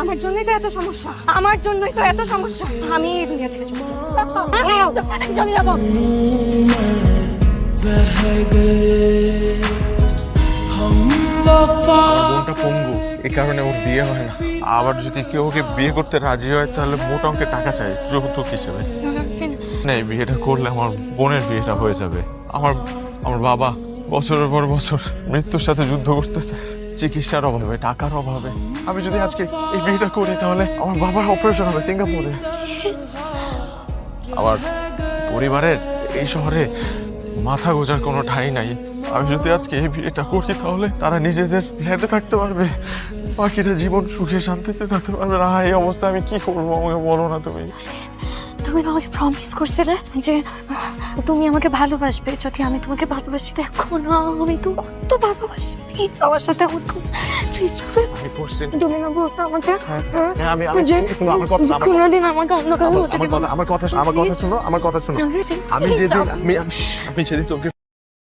আমার জন্যই তো এত সমস্যা। আমার জন্যই তো এত সমস্যা। আমি এই দুনিয়া থেকে এ কারণে ওর বিয়ে হয় না। আবার যদি কেউ ওকে বিয়ে করতে রাজি হয়, তাহলে মোটা অঙ্কে টাকা চাই যৌতুক হিসেবে না এই বিয়েটা করলে আমার বোনের বিয়েটা হয়ে যাবে। আমার আমার বাবা বছরের পর বছর মৃত্যুর সাথে যুদ্ধ করতেছে। চিকিৎসার অভাবে, টাকার অভাবে। আমি যদি আজকে এই বিয়েটা করি, তাহলে আমার বাবার অপারেশন হবে সিঙ্গাপুরে। আমার পরিবারের এই শহরে মাথা গোজার কোনো ঠাঁই নাই। আমি যদি আজকে এই বিয়েটা করি, তাহলে তারা নিজেদের ফ্ল্যাটে থাকতে পারবে। বাকিরা জীবন সুখে শান্তিতে থাকতে পারবে না। এই অবস্থা আমি কি করব আমাকে বলো না তুমি? তুমি আমাকে প্রমিস করছিলে যে তুমি আমাকে ভালোবাসবে। যদি আমি তোমাকে ভালোবাসি দেখো না আমি তো কত ভালোবাসি। প্লিজ আমার সাথে প্লিজ আমি তুমি না বলতো আমাকে। হ্যাঁ, আমি আমি যে শুনো, আমার কথা আমার কোনোদিন আমাকে অন্য কারও আমার কথা আমার কথা আমার কথা শোনো আমার কথা শোনো। আমি যেদিন আমি আমি